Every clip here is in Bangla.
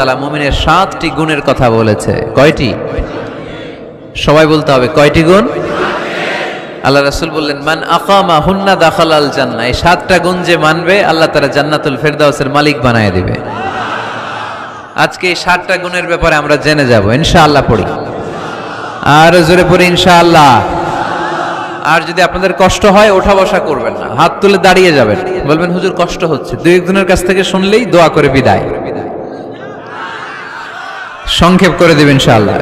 তাআলা মুমিনের সাতটি গুণের কথা বলেছে। কয়টি? সবাই বলতে হবে কয়টি গুণ? আল্লাহ রাসূল বললেন, মান আকামা হুন্না দাখালাল জান্নাহ। এই সাতটা গুণ যে মানবে, আল্লাহ তারা জান্নাতুল ফেরদাউসের মালিক বানায় দিবে। আজকে এই সাতটা গুণের ব্যাপারে আমরা জেনে যাব, ইনশাআল্লাহ পড়ি। আর জোরে পড়ি, ইনশাআল্লাহ। আর যদি আপনাদের কষ্ট হয়, ওঠা বসা করবেন না। হাত তুলে দাঁড়িয়ে যাবেন। বলবেন, হুজুর, কষ্ট হচ্ছে। দুই একজনের কাছ থেকে শুনলেই দোয়া করে বিদায়। সংক্ষেপ করে দেবেন ইনশাআল্লাহ।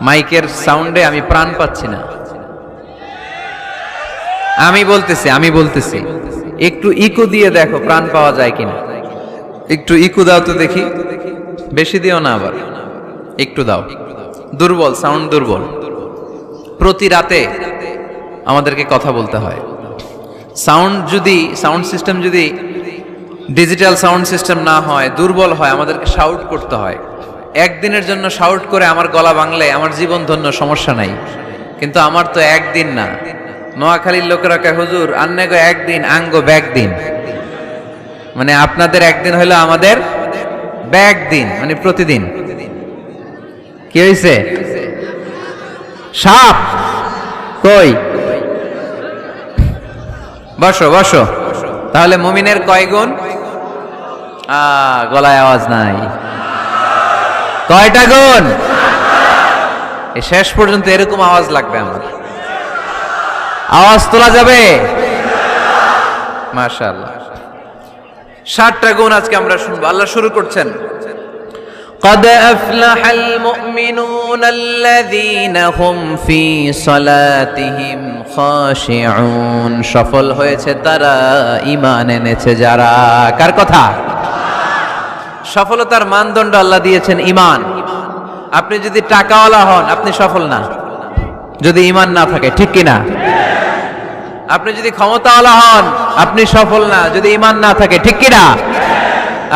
মাইকের সাউন্ডে আমি প্রাণ পাচ্ছি না। আমি বলতেছি আমি বলতেছি। একটু ইকো দিয়ে দেখো, প্রাণ পাওয়া যায় কিনা। একটু ইকো দাও তো দেখি। বেশি দিও না আবার। একটু দাও। দুর্বল, সাউন্ড দুর্বল। প্রতি রাতে আমাদেরকে কথা বলতে হয়। সাউন্ড যদি, সাউন্ড সিস্টেম যদি ডিজিটাল সাউন্ড সিস্টেম না হয়, দুর্বল হয়, আমাদেরকে শাউট করতে হয়। একদিনের জন্য শাউট করে আমার গলা বাংলে আমার জীবন ধন্য, সমস্যা নাই। কিন্তু আমার তো একদিন না। নোয়াখালীর লোকেরা কয়, হুজুর, আন্নে গো একদিন, আঙ্গ ব্যাগ দিন। মানে আপনাদের একদিন হলো আমাদের ব্যাগ দিন মানে প্রতিদিন। কি হয়েছে সাপ! কই? বসো বসো। তাহলে মুমিনের কয় গুণ? গলায় আওয়াজ নাই। কয়টা গুণ? শেষ পর্যন্ত এরকম আওয়াজ লাগবে আমার। আওয়াজ তোলা যাবে? মাশাআল্লাহ। ষাটটা গুণ আজকে আমরা শুনব। আল্লাহ শুরু করছেন। قد أفلح المؤمنون الذين هم في صلاتهم خاشعون সফল হয়েছে তারা ঈমান এনেছে যারা কার কথা সফলতার মানদণ্ড আল্লাহ দিয়েছেন ঈমান আপনি যদি টাকাওয়ালা হন আপনি সফল না যদি ঈমান না থাকে ঠিক কি না আপনি যদি ক্ষমতাওয়ালা হন আপনি সফল না যদি ঈমান না থাকে ঠিক কি না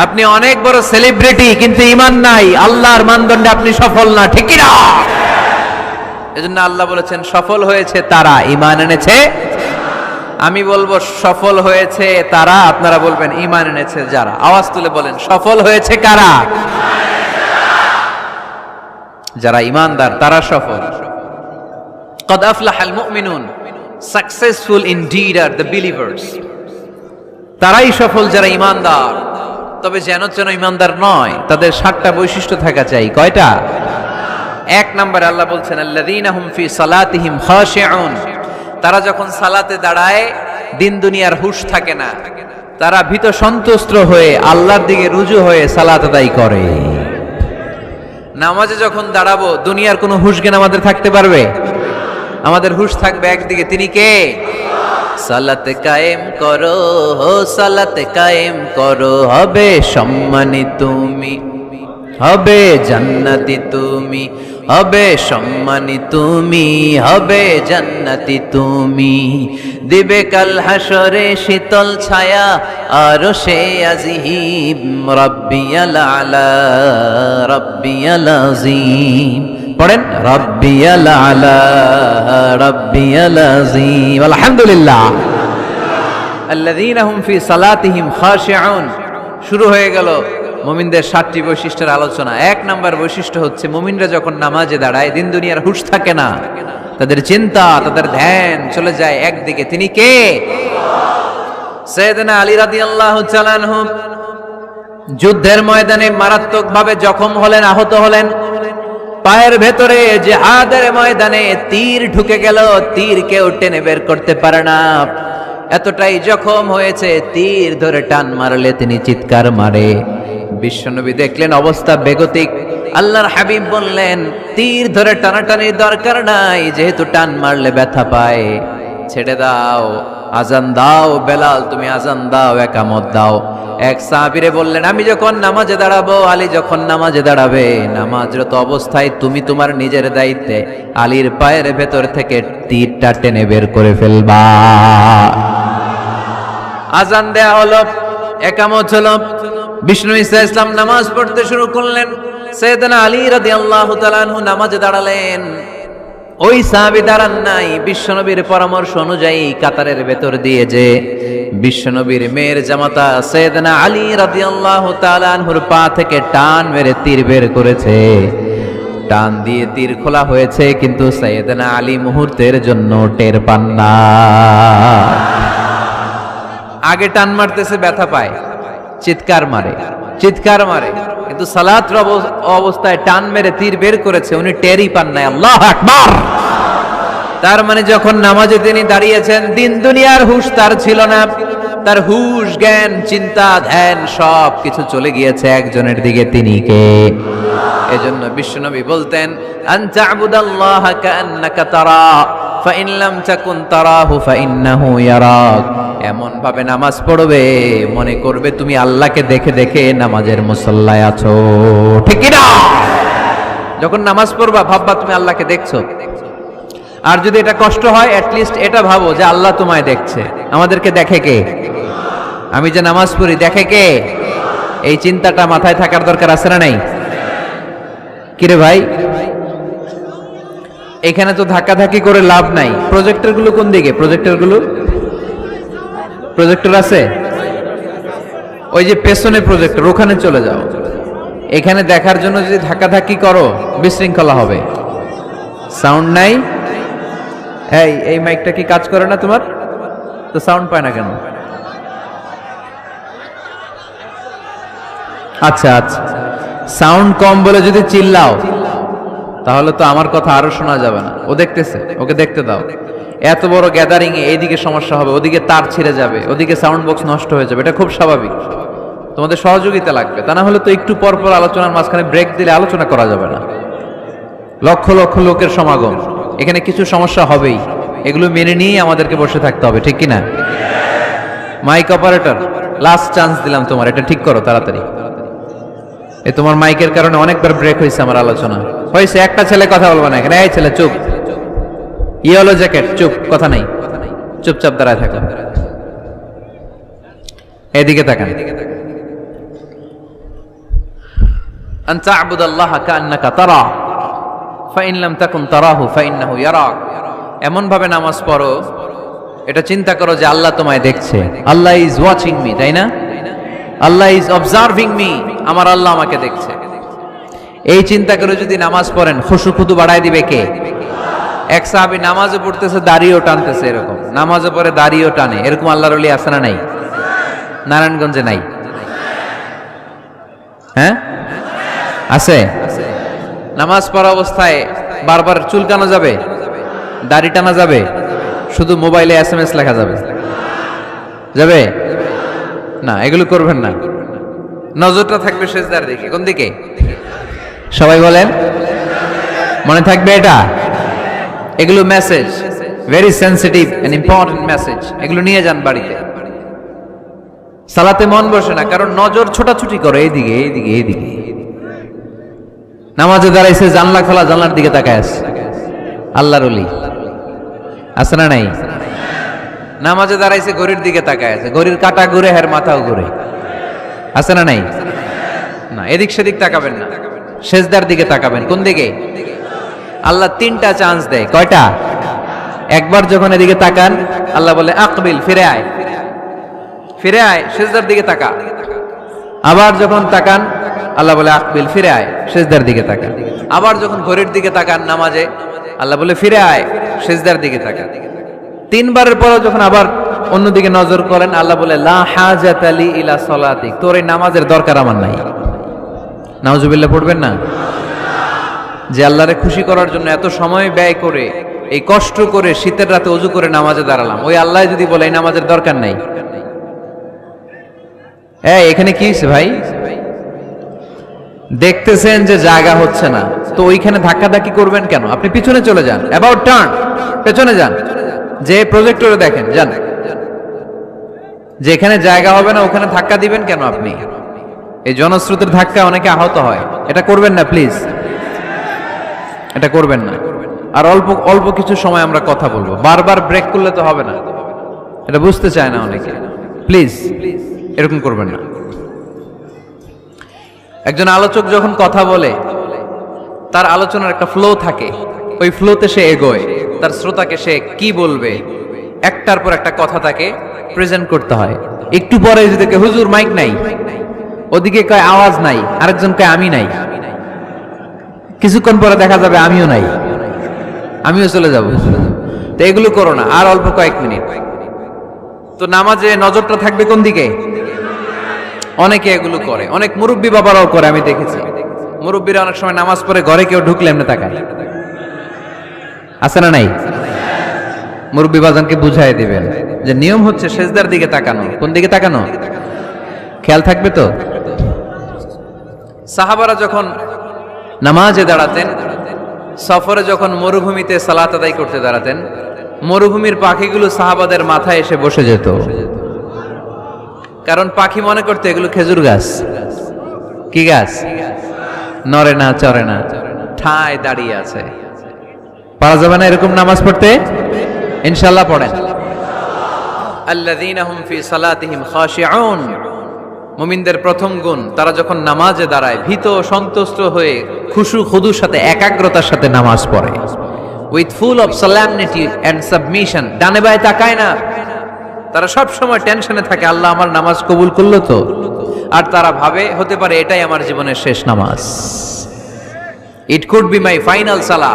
আপনি অনেক বড় সেলিব্রিটি কিন্তু ইমান নাই। আল্লাহর মানদণ্ডে আপনি সফল না, ঠিক না এজন্য আল্লাহ বলেছেন, সফল হয়েছে তারা ইমান এনেছে? আমি বলব, সফল হয়েছে তারা, আপনারা বলবেন ইমান এনেছে যারা? আওয়াজ তুলে বলেন, সফল হয়েছে কারা? যারা ইমানদার তারা সফল। কদ আফলা হাল মুমিনুন successful indeed are the believers তারাই সফল যারা ইমানদার তবে যেন যেন ইমানদার নয়, তাদের সাতটা বৈশিষ্ট্য থাকা চাই। কয়টা? এক নম্বর আল্লাহ বলছেন, আল্লাযীনা হুম ফি সালাতিহিম খাশিউন। তারা যখন সালাতে দাঁড়ায়, দিন দুনিয়ার হুশ থাকে না। তারা ভীত সন্তুষ্ট হয়ে আল্লাহর দিকে রুজু হয়ে সালাত আদায় করে। নামাজে যখন দাঁড়াবো, দুনিয়ার কোনো হুশ জ্ঞান আমাদের থাকতে পারবে? আমাদের হুশ থাকবে একদিকে। তিনি কে? সালাত কায়েম করো, হো সালাত কায়েম করো। হবে সম্মানী তুমি, হবে জান্নাতি তুমি, হবে সম্মানী তুমি, হবে জান্নাতি তুমি। দিবে কাল হাসরে শীতল ছায়া, আর সে আজিহিম রব্বিয়াল আলা, রব্বিয়াল আজিম। পড়েন আলহামদুলিল্লাহ। শুরু হয়ে গেল মুমিনদের সাতটি বৈশিষ্ট্যের আলোচনা। এক নাম্বার বৈশিষ্ট্য হচ্ছে, মুমিনরা যখন নামাজে দাঁড়ায়, দিন দুনিয়ার হুশ থাকে না। তাদের চিন্তা, তাদের ধ্যান চলে যায় একদিকে। তিনি কে? যুদ্ধের ময়দানে মারাত্মকভাবে জখম হলেন, আহত হলেন। পায়ের ভেতরে যে জেহাদের ময়দানে তীর ঢুকে গেল, তীর কেউ টেনে বের করতে পারে না। এতটাই জখম হয়েছে, তীর ধরে টান মারলে তিনি চিৎকার মারে। বিশ্বনবী দেখলেন অবস্থা বেগতিক। আল্লাহর হাবিব বললেন, তীর ধরে টানাটানির দরকার নাই, যেহেতু টান মারলে ব্যথা পায়। ছেড়ে দাও। আজান দাও, বেলাল, তুমি আজান দাও, একামত দাও। এক সাহাবিরে বললেন, আমি যখন নামাজে দাঁড়াবো, আলী যখন নামাজে দাঁড়াবে, নামাজরত অবস্থায় তুমি তোমার নিজের দায়িত্বে আলীর পায়ের ভেতর থেকে তীরটা টেনে বের করে ফেলবা। আজান দেয়া হলো, একামত হলো। বিষ্ণু ইসা ইসলাম নামাজ পড়তে শুরু করলেন। সৈয়দনা আলী রাদিয়াল্লাহু তাআলা নামাজে দাঁড়ালেন। ওই সাহাবি দাঁড়ান নাই। বিশ্বনবীর পরামর্শ অনুযায়ী কাতারের ভেতর দিয়ে যে বিশ্বনবীর মেয়ের জামাতা সৈয়দনা আলী রাদিয়াল্লাহু তাআলা আনহুর পা থেকে টান মেরে তীর বের করেছে। টান দিয়ে তীর খোলা হয়েছে, কিন্তু সৈয়দনা আলী মুহূর্তের জন্য টের পান না। আগে টান মারতেছে, ব্যথা পায়। চিৎকার মারে চিৎকার মারে। কিন্তু সালাত অবস্থায় টান মেরে তীর বের করেছে, উনি টেরই পান নাই। আল্লাহ আকবার! তার মানে যখন নামাজে তিনি দাঁড়িয়েছেন, দিন দুনিয়ার হুশ তার ছিল না। তার হুশ, জ্ঞান, চিন্তা, ধ্যান সব কিছু চলে গিয়েছে একজনের দিকে তিনি কে। এজন্য বিশ্বনবী বলতেন, আন তা'বুদাল্লাহা কাআন্নাকা তারা। ফাইন লাম তাকুন তারাহু ফাইন্নাহু ইয়ারাক। এমন ভাবে নামাজ পড়বে, মনে করবে তুমি আল্লাহকে দেখে দেখে নামাজের মুসল্লায় আছো। ঠিক না যখন নামাজ পড়বা, ভাববা তুমি আল্লাহকে দেখছ। আর যদি এটা কষ্ট হয় অ্যাটলিস্ট এটা ভাবো যে আল্লাহ তোমায় দেখছে। আমাদেরকে দেখে কে? আমি যে নামাজ পড়ি, দেখে কে? এই চিন্তাটা মাথায় থাকার দরকার আছে না নাই? কিরে ভাই? এখানে তো ধাক্কাধাক্কি করে লাভ নাই। প্রজেক্টরগুলো কোন দিকে? প্রজেক্টরগুলো প্রজেক্টর আছে? ওই যে পেছনে প্রজেক্টর ওখানে চলে যাও। এখানে দেখার জন্য যদি ধাক্কাধাক্কি করো, বিশৃঙ্খলা হবে। সাউন্ড নাই? এই এই মাইকটা কি কাজ করে না তোমার? তো সাউন্ড পায় না কেন? আচ্ছা আচ্ছা। সাউন্ড কম বলে যদি চিল্লাও তাহলে তো আমার কথা আরও শোনা যাবে না। ও দেখতেছে, ওকে দেখতে দাও। এত বড় গ্যাদারিং এ এইদিকে সমস্যা হবে, ওদিকে তার ছিঁড়ে যাবে, ওদিকে সাউন্ড বক্স নষ্ট হয়ে যাবে, এটা খুব স্বাভাবিক। তোমাদের সহযোগিতা লাগবে, তা না হলে তো একটু পর পর আলোচনার মাঝখানে ব্রেক দিলে আলোচনা করা যাবে না। লক্ষ লক্ষ লোকের সমাগম, এখানে কিছু সমস্যা হবেই, এগুলো মেনে নিয়েই আমাদেরকে বসে থাকতে হবে, ঠিক কিনা? মাইক অপারেটর লাস্ট চান্স দিলাম তোমার, এটা ঠিক করো, তাড়াতাড়ি। এ তোমার মাইকের কারণে অনেকবার ব্রেক হয়েছে আমার আলোচনা হয়েছে একটা ছেলে কথা বলবো না এখানে এই ছেলে চুপ ইয়েলো জ্যাকেট চুপ কথা নাই চুপচাপ দাঁড়ায় থাকো এদিকে তাকান أن تعبد الله كأنك تراه ফাইন লাম তাকুন তারাহু ফাইন্নাহু ইয়ারাক এমন ভাবে নামাজ পড়ো এটা চিন্তা করো যে আল্লাহ তোমায় দেখছে আল্লাহ ইজ ওয়াচিং মি তাই না আল্লাহ ইজ অবজার্ভিং মি আমার আল্লাহ আমাকে দেখছে। এই চিন্তা করে যদি নামাজ পড়েন, খুশু খুদু বাড়ায় দিবে কে? এক সাহাবি নামাজে পড়তেছে, দাড়িও টানতেছে এরকম। নামাজে পড়ে, দাড়িও টানে। এরকম আল্লাহর অলি আছে না নাই? নারায়ণগঞ্জে নাই? হ্যাঁ? আছে? নামাজ পড়া অবস্থায় বারবার চুলকানো যাবে, দাড়ি টানা যাবে, শুধু মোবাইলে এস এম এস লেখা যাবে। যাবে? না, এগুলো করবেন না। নজরটা থাকবে শেষদার দিকে। কোন দিকে? সবাই বলেন। মনে থাকবে এটা? এগুলো message very sensitive and important message এগুলো নিয়ে যান বাড়িতে। সালাতে মন বসে না, কারণ নজর ছোটাছুটি করে এইদিকে এইদিকে এইদিকে। নামাজে দাঁড়াইছে, জানলা খোলা, জানলার দিকে তাকায় আছে। আল্লাহর অলি আছে না নাই? নামাজে দাঁড়াইছে ঘড়ির দিকে তাকায় আছে। ঘড়ির কাটা ঘুরে, হের মাথাও ঘুরে। আছে না নাই? না, এদিক সেদিক তাকাবেন না। শেষদার দিকে তাকাবেন। কোন দিকে? আল্লাহ তিনটা চান্স দেয়। কয়টা? একবার যখন এদিকে তাকান, আল্লাহ বলে, আকবিল, ফিরে আয়। ফিরে আয় শেষদার দিকে তাকা। আবার যখন তাকান, আল্লাহ বলে, আকবিল, ফিরে আয়। শেষদার দিকে তাকান। আবার যখন ঘড়ির দিকে তাকান নামাজে, আল্লাহ বলে, ফিরে আয়। শেষদার দিকে তাকান। তিনবারের পরও যখন আবার অন্যদিকে নজর করেন, আল্লাহ বলে ইলা সলাতিক, তোর এই নামাজের দরকার আমার নাই। নাউজুবিল্লাহ পড়বেন না? যে আল্লাহরে খুশি করার জন্য এত সময় ব্যয় করে, এই কষ্ট করে শীতের রাতে অজু করে নামাজে দাঁড়ালাম, ওই আল্লাহ যদি বলে, এই নামাজের দরকার নাই। হ্যাঁ এখানে কি ভাই? দেখতেছেন যে জায়গা হচ্ছে না, তো ওইখানে ধাক্কাধাক্কি করবেন কেন? আপনি পিছনে চলে যান অ্যাবাউট টার্ন পেছনে যান, যে প্রজেক্টরে দেখেন, যান। যেখানে জায়গা হবে না, ওখানে ধাক্কা দিবেন কেন আপনি? এই জনস্রোতের ধাক্কা অনেকে আহত হয়। এটা করবেন না প্লিজ এটা করবেন না। আর অল্প অল্প কিছু সময় আমরা কথা বলব। বারবার ব্রেক করলে তো হবে না। এটা বুঝতে চায় না অনেকে। প্লিজ এরকম করবেন না। একজন আলোচক যখন কথা বলে, তার আলোচনার একটা ফ্লো থাকে। ওই ফ্লোতে সে এগোয়। তার শ্রোতাকে সে কি বলবে? একটার পর একটা কথা তাকে প্রেজেন্ট করতে হয়। একটু পরে যদি হুজুর মাইক নাই। ওদিকে কয়, আওয়াজ নাই। আরেকজন কয়, আমি নাই। কিছুক্ষণ পরে দেখা যাবে, আমিও নাই। আমিও চলে যাব। তো এগুলো করো না, আর অল্প কয়েক মিনিট। তো নামাজে নজরটা থাকবে কোন দিকে? অনেকে এগুলো করে। অনেক মুরব্বী বাবারাও করে, আমি দেখেছি। মুরব্বীরা অনেক সময় নামাজ পড়ে ঘরে কেউ ঢুকলে এমনি তাকায়। আছে না নাই? মুরব্বী বাজানকে বুঝাই দিবেন যে নিয়ম হচ্ছে সেজদার দিকে তাকানো। কোন দিকে তাকানো? খেয়াল থাকবে তো? সাহাবারা যখন নামাজে দাঁড়াতেন, সফরে যখন মরুভূমিতে সালাত আদায় করতে দাঁড়াতেন, মরুভূমির পাখিগুলো সাহাবাদের মাথায় এসে বসে যেত। কারণ পাখি মনে করতে এগুলো খেজুর গাছ। কি গাছ? নরে না চরে না। ঠায় দাঁড়িয়ে আছে। পারা যাবে না এরকম নামাজ পড়তে? ইনশাল্লাহ পড়েন। আল্লাযীনা হুম ফি সালাতিহিম খাশিউন। মুমিনদের প্রথম গুণ, তারা যখন নামাজে দাঁড়ায়, ভীত সন্তুষ্ট হয়ে খুশু খুদুর সাথে একাগ্রতার সাথে নামাজ পড়ে। With full of solemnity and submission ডানে বায়ে তাকায় না। তারা সব সময় টেনশনে থাকে, আল্লাহ আমার নামাজ কবুল করল তো? আর তারা ভাবে, হতে পারে এটাই আমার জীবনের শেষ নামাজ। It could be my final সালা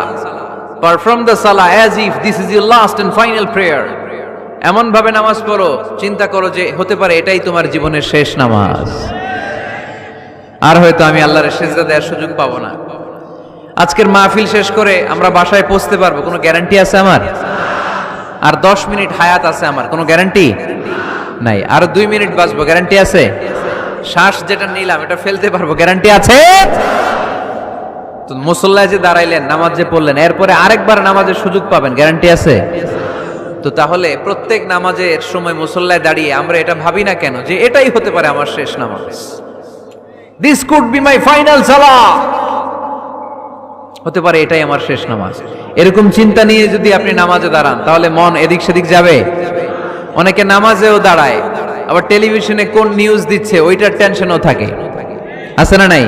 পারফর্ম দ্য সালা as if this is your last and final prayer এমন ভাবে নামাজ পড়ো, চিন্তা করো যে হতে পারে এটাই তোমার জীবনের শেষ নামাজ। আর হয়তো আমি আল্লাহর সেজদা দেওয়ার সুযোগ পাবো না। আজকের মাহফিল শেষ করে আমরা বাসায় পৌঁছতে পারব, কোনো গ্যারান্টি আছে আমার? আর দশ মিনিট হায়াত আছে আমার, কোনো গ্যারান্টি? নাই। আর দুই মিনিট বাঁচবো, গ্যারান্টি আছে? শ্বাস যেটা নিলাম, এটা ফেলতে পারব, গ্যারান্টি আছে? তো মুসল্লায় যে দাঁড়াইলেন, নামাজ যে পড়লেন, এরপরে আরেকবার নামাজের সুযোগ পাবেন, গ্যারান্টি আছে? তো তাহলে প্রত্যেক নামাজের সময় মুসল্লায় দাঁড়িয়ে আমরা এটা ভাবি না কেন যে এটাই হতে পারে আমার শেষ নামাজ? This could be my final সালা হতে পারে এটাই আমার শেষ নামাজ। এরকম চিন্তা নিয়ে যদি আপনি নামাজে দাঁড়ান, তাহলে মন এদিক সেদিক যাবে। অনেকে নামাজেও দাঁড়ায়, আবার টেলিভিশনে কোন নিউজ দিচ্ছে, ওইটার টেনশনও থাকে। আছে না নাই?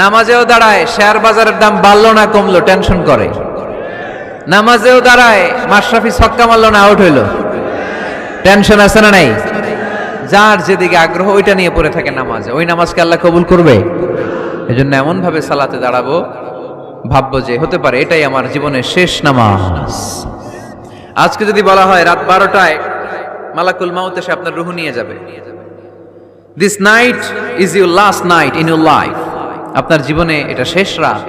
নামাজেও দাঁড়ায়, শেয়ার বাজারের দাম বাড়লো না, কমলো টেনশন করে। নামাজেও দাঁড়ায়, মাশরাফি ছক্কা মারলো না আউট হইল। টেনশন আছে না নাই? যার যেদিকে আগ্রহ, ওইটা নিয়ে পড়ে থাকে নামাজে। ওই নামাজকে আল্লাহ কবুল করবে। এজন্য এমন ভাবে সালাতে দাঁড়াবো, ভাববো যে হতে পারে, এটাই আমার জীবনের শেষ নামাজ। আজকে যদি বলা হয় রাত বারোটায় মালাকুল মাউত এসে আপনার রুহু নিয়ে যাবে। This night is your last night in your life আপনার জীবনে এটা শেষ রাত।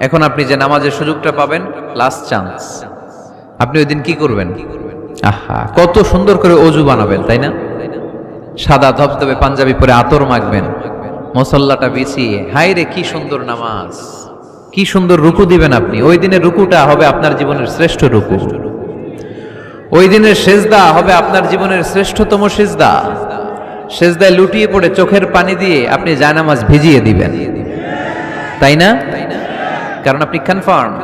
এখন আপনি যে নামাজের সুযোগটা পাবেন লাস্ট চান্স আপনি ওই দিন কি করবেন? আহা, কত সুন্দর করে অজু বানাবেন, তাই না? সাদা ধবধবে পাঞ্জাবি পরে আতর মাখবেন, মসল্লাটা বিছিয়ে। হাই রে, কি সুন্দর নামাজ। কি সুন্দর রুকু দিবেন আপনি। ওই দিনের রুকুটা হবে আপনার জীবনের শ্রেষ্ঠ রুকু। ওই দিনের সেজদা হবে আপনার জীবনের শ্রেষ্ঠতম সেজদা। সেজদায় লুটিয়ে পড়ে চোখের পানি দিয়ে আপনি জায়নামাজ ভিজিয়ে দিবেন। তাই না? কারণ আপনি confirm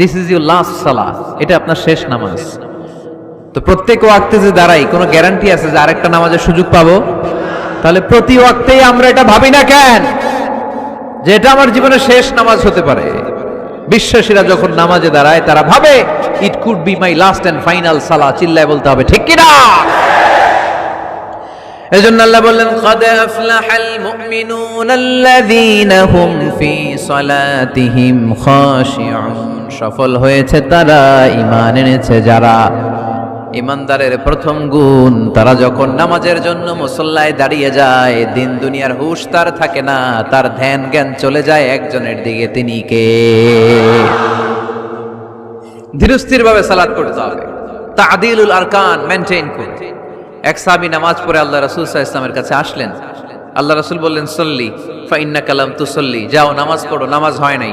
this is your last সালা এটা আপনার শেষ নামাজ। তো প্রত্যেক ওয়াক্তে যে দাঁড়াই, কোনো গ্যারান্টি আছে যে আরেকটা নামাজের সুযোগ পাবো? তাহলে প্রতি ওয়াক্তেই আমরা এটা ভাবি না কেন? যে এটা আমার জীবনের শেষ নামাজ হতে পারে। বিশ্বাসীরা যখন নামাজে দাঁড়ায়, তারা ভাবে it could be my last and final সালা চিল্লায় বলতে হবে, ঠিক কিনা? এজন্য আল্লাহ বললেন, কদ আফলাহাল মুমিনুন আল্লাযীনা হুম ফি সালাতিহিম খাশিউন। সফল হয়েছে তারা, ঈমান এনেছে যারা। ইমানদারের প্রথম গুণ, তারা যখন নামাজের জন্য মুসল্লায় দাঁড়িয়ে যায়, দিন দুনিয়ার হুশ তার থাকে না, তার ধ্যান জ্ঞান চলে যায় একজনের দিকে, তিনি কে? ধীরস্থিরভাবে সালাদ করতে হবে। তাদিলুল আরকান মেনটেন করতে এক সাহাবী নামাজ পড়ে আল্লাহ রাসূল ইসলামের কাছে আসলেন। আল্লাহ রাসূল বললেন, সল্লি ফাইন্না কালাম তুসল্লি। যাও, নামাজ পড়ো, নামাজ হয় নাই।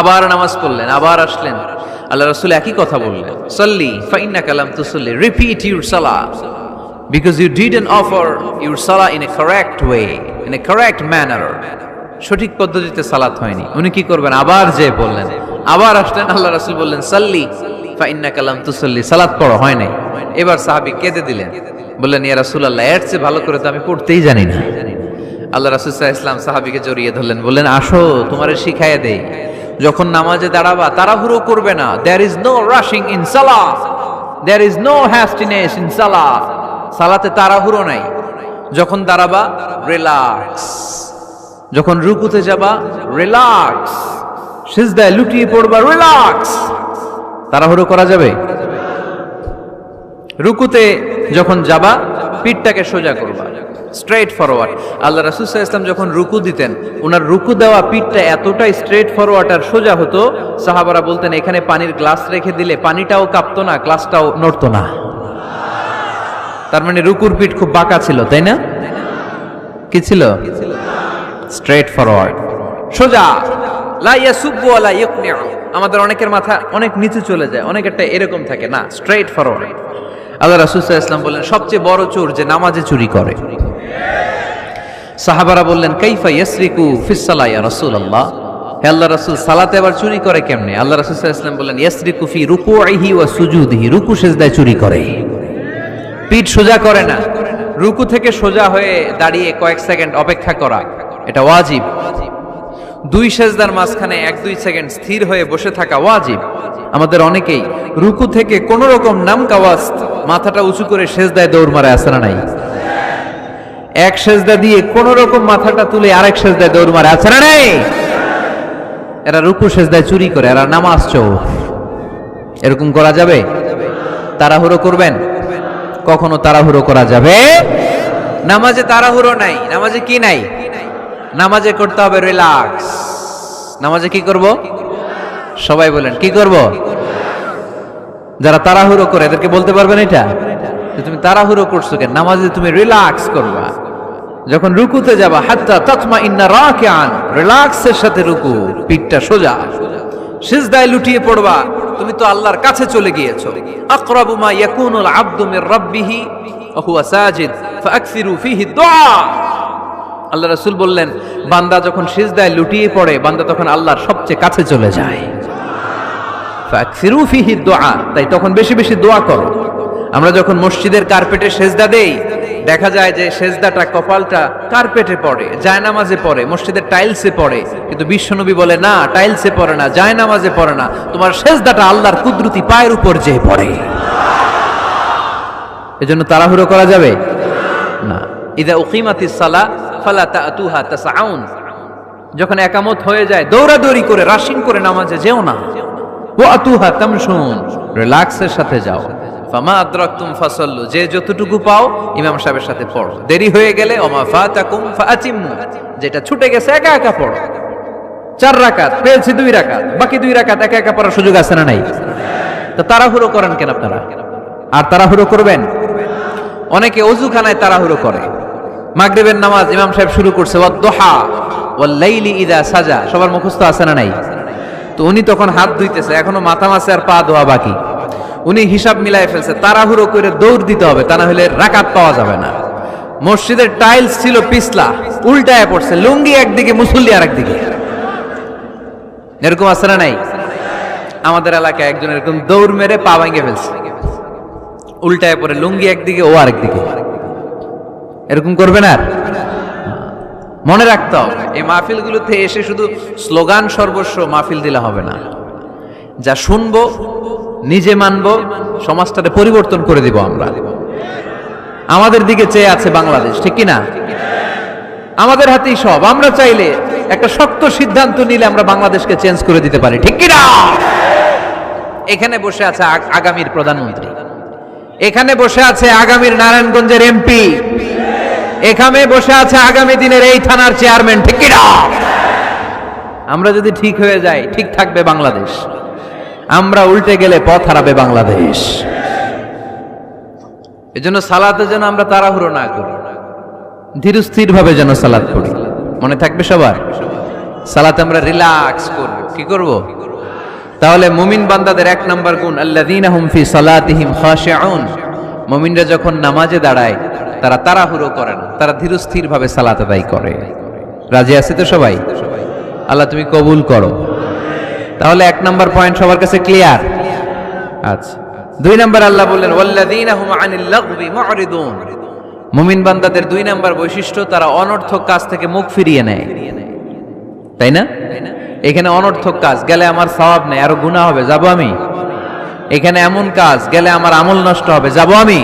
আবার নামাজ পড়লেন, আবার আসলেন। আল্লাহ রাসূল একই কথা বললেন, সল্লি ফাইন্না কালাম তুসল্লি। Repeat your Salah because you didn't offer your Salah in a correct way in a correct manner সঠিক পদ্ধতিতে সালাত হয়নি। উনি কি করবেন? আবার যে বললেন, আবার আসলেন। আল্লাহ রাসূল বললেন, সাল্লি ফাইন্না কালাম তুসল্লি, সালাত পড়ো, হয় নাই? এবার সাহাবী কেঁদে দিলেন। বললেন, ইয়া রাসূলুল্লাহ, এর চেয়ে ভালো করে তো আমি পড়তেই জানি না। আল্লাহ সাল্লাল্লাহু ইসলাম সাহাবীকে জড়িয়ে ধরলেন, বললেন, আসো, তোমারে শিখাইয়া দেই। যখন নামাজে দাঁড়াবা, তাড়াহুড়ো করবে না। There is no rushing in Salah there is no hastiness in সালা সালাতে তাড়াহুড়ো নাই। যখন দাঁড়াবা রিল্যাক্স যখন রুকুতে যাবা রিল্যাক্স সিজদায় লুটিয়ে পড়বা রিল্যাক্স তাড়াহুড়ো করা যাবে? রুকুতে যখন যাবা, পিঠটাকে সোজা করবা। স্ট্রেট ফরওয়ার্ড আল্লাহ রাসুসাহ ইসলাম যখন রুকু দিতেন ওনার রুকু দেওয়া পিঠটা এতটাই স্ট্রেট ফরওয়ার্ড আর সোজা হতো, সাহাবারা বলতেন, এখানে পানির গ্লাস রেখে দিলে পানিটাও কাঁপতো না গ্লাসটাও নড়তো না। তার মানে রুকুর পিঠ খুব বাঁকা ছিল, তাই না? কি ছিল? স্ট্রেট ফরওয়ার্ড সোজা! আমাদের অনেকের মাথা অনেক নিচে চলে যায় অনেকেরটা এরকম থাকে। না স্ট্রেট ফরওয়ার্ড আল্লাহ রাসূল সাল্লাল্লাহু আলাইহি বললেন, সবচেয়ে বড় চোর যে নামাজে চুরি করে। সাহাবারা বললেন, কাইফা ইয়াসরিকু ফিস সালা ইয়া রাসূলুল্লাহ? হে আল্লাহ রাসূল, সালাতে আবার চুরি করে কেমনে? আল্লাহ রাসূল ওয়াসাল্লাম বললেন, ইয়াসরিকু ফি রুকুইহি ওয়া সুজুদিহি, রুকু সেজদায় চুরি করে। পিঠ সোজা করে না, রুকু থেকে সোজা হয়ে দাঁড়িয়ে কয়েক সেকেন্ড অপেক্ষা করা, এটা ওয়াজিব। দুই সেজদার মাঝখানে এক দুই সেকেন্ড স্থির হয়ে বসে থাকা ওয়াজিব। আমাদের অনেকেই রুকু থেকে কোন রকম নাম কাওয়াজ মাথাটা উঁচু করে সেজদায় দৌড় মারে আসে না নাই? এক সেজদা দিয়ে কোন রকম মাথাটা তুলে আরেক সেজদায় দৌড় মারে, আছে না নাই? এরা রুকু সেজদায় চুরি করে, এরা নামাজ চোর। এরকম করা যাবে? তাড়াহুড়ো করবেন? কখনো তাড়াহুড়ো করা যাবে? নামাজে তাড়াহুড়ো নাই, নামাজে কি নাই? নামাজে করতে হবে রিল্যাক্স নামাজে কি করব? সবাই বলেন, কি করব? যারা তাড়াহুড়ো করে, এদেরকে বলতে পারবেন এটা? তুমি তাড়াহুড়ো করছ কেন? নামাজে তুমি রিল্যাক্স করবা। যখন রুকুতে যাবা, হাত্তা তাতমা ইন্না রাকিআন রিল্যাক্সের সাথে রুকু, পিঠটা সোজা। সিজদায় লুটিয়ে পড়বা, তুমি তো আল্লাহর কাছে চলে গিয়েছো। আকরাবু মা ইয়াকুনুল আবদু মির রাব্বিহি ওয়া হুয়া সাজিদ ফাকসিরু ফিহি দুআ আল্লাহ রাসূল বললেন, বান্দা যখন সিজদায় লুটিয়ে পড়ে, বান্দা তখন আল্লাহর সবচেয়ে কাছে চলে যায়। ফিহি তাই তখন বেশি বেশি দোয়া করো। আমরা যখন মসজিদের কার্পেটে সেজদা দেই, দেখা যায় যে সেজদাটা কপালটা কার্পেটে পড়ে, জায়নামাজে পড়ে, মসজিদের টাইলসে পড়ে। কিন্তু বিশ্বনবী বলে, না, টাইলসে পড়ে না, জায়নামাজে পড়ে না। তোমার সেজদাটা আল্লাহর কুদরতি পায়ের উপর যে পড়ে। এজন্য তাড়াহুড়ো করা যাবে? না। ইদা উকিমাতিস সালা যখন একামত হয়ে যায়, দৌড়াদৌড়ি করে রাশিং করে নামাজে যেও না। ও আতুহা তামশুন। রিল্যাক্সের সাথে যাও। ফামা আদরাকতুম ফাসাল্লু। যে যতটুকু পাও, ইমাম সাহেবের সাথে পড়ো। দেরি হয়ে গেলে, ওমা ফাতাকুম ফাআতিমু। যেটা ছুটে গেছে, একা একা পড়ো। চার রাকাত পেয়েছি দুই রাকাত, বাকি দুই রাকাত একা একা পড়ার সুযোগ আছে না নাই? তো তাড়াহুড়ো করেন কেন আপনারা? আর তাড়াহুড়ো করবেন? অনেকে অজুখানায় তাড়াহুড়ো করে। মাগরিবের নামাজ ইমাম সাহেব শুরু করছে, ওয়াদ-দুহা, ওয়াল-লাইলি ইদা সাজা। সবার মুখস্থ আছে না নাই? তো উনি তখন হাত ধুইতেছে, এখনও মাথা মাসে আর পা ধোয়া বাকি। উনি হিসাব মিলাই ফেলছে, তাড়াহুড়ো করে দৌড় দিতে হবে, তা না হলে রাকাত পাওয়া যাবে না। মসজিদের টাইলস ছিল পিছলা, উল্টায় পড়ছে, লুঙ্গি একদিকে, মুসল্লি আর একদিকে এরকম আছে না নাই? আমাদের এলাকায় একজন এরকম দৌড় মেরে পা ভাঙে ফেলছে। উল্টায় পড়ে, লুঙ্গি একদিকে, ও আরেকদিকে। এরকম করবেন আর মনে রাখতে হবে, এই মাহফিলগুলোতে এসে শুধু স্লোগান সর্বস্ব মাহফিল দিলে হবে না। যা শুনব, নিজে মানবো, সমাজটাতে পরিবর্তন করে দিব আমরা। আমাদের দিকে চেয়ে আছে বাংলাদেশ, ঠিক কি না আমাদের হাতেই সব। আমরা চাইলে একটা শক্ত সিদ্ধান্ত নিলে আমরা বাংলাদেশকে চেঞ্জ করে দিতে পারি, ঠিক কিনা? এখানে বসে আছে আগামীর প্রধানমন্ত্রী। এখানে বসে আছে আগামীর নারায়ণগঞ্জের এমপি। এখানে বসে আছে আগামী দিনের এই থানার চেয়ারম্যান, ঠিক কি না আমরা যদি ঠিক হয়ে যাই, ঠিক থাকবে বাংলাদেশ। আমরা উল্টে গেলে পথ হারাবে বাংলাদেশ। এজন্য সালাতে যেন আমরা তাড়াহুড়ো না করি। ধীরস্থির ভাবে যেন সালাদ পড়ি। মনে থাকবে সবার? সালাতে আমরা রিল্যাক্স করব। কি করব? তাহলে মুমিন বান্দাদের এক নাম্বার গুণ, আল্লাযীনা হুম ফি সালাতিহিম খাশিউন। মুমিনরা যখন নামাজে দাঁড়ায় তারা তাড়াহুড়ো করে না, তারা ধীরস্থির ভাবে সালাত আদায় করে। রাজি আছে তো সবাই? আল্লাহ তুমি কবুল করো। তাহলে এক নাম্বার পয়েন্ট সবার কাছে ক্লিয়ার আচ্ছা। দুই নাম্বার আল্লাহ বললেন মুমিন বান্দাদের দুই নাম্বার বৈশিষ্ট্য, তারা অনর্থক কাজ থেকে মুখ ফিরিয়ে নেয়। তাই না? এখানে অনর্থক কাজ, গেলে আমার সওয়াব নেই, আরও গুনাহ হবে, যাব আমি? এখানে এমন কাজ, গেলে আমার আমল নষ্ট হবে, যাব আমি?